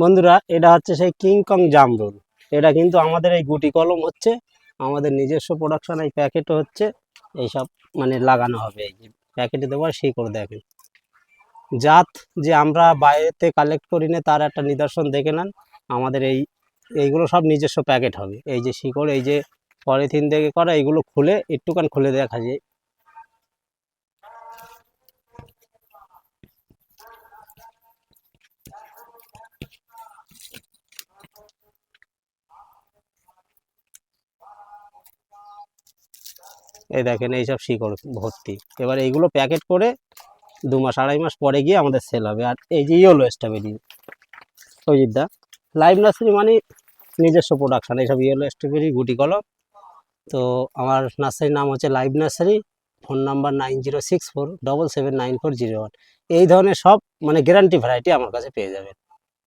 বন্ধুরা, এটা হচ্ছে সেই কিংকং জামরুল এটা কিন্তু আমাদের এই গুটি কলম হচ্ছে, আমাদের নিজস্ব প্রোডাকশন এই প্যাকেটও হচ্ছে, এইসব মানে লাগানো হবে। এই যে প্যাকেটে দেবো সেই করে দেখেন। জাত যে আমরা বাইরেতে কালেক্ট করি না, তার একটা নিদর্শন দেখে নেন। আমাদের এই, এইগুলো সব নিজস্ব প্যাকেট হবে। এই যে শিকড়, এই যে পলিথিন থেকে করা, এইগুলো খুলে একটুখান খুলে দেখা যায়। এই দেখেন, এইসব শিকড় ভর্তি। এবার এইগুলো প্যাকেট করে দু মাস, আড়াই মাস পরে গিয়ে আমাদের সেল হবে। আর এই যে ইয়েলো স্ট্রবেরি অজিতদা লাইভ নার্সারি মানে নিজস্ব প্রোডাকশান এইসব ইয়েলো স্ট্রবেরি গুটি কলম। তো আমার নার্সারির নাম হচ্ছে live nursery phone number nine zero six four double seven nine four zero one এই ধরনের সব মানে গ্যারান্টি ভ্যারাইটি আমার কাছে পেয়ে যাবেন।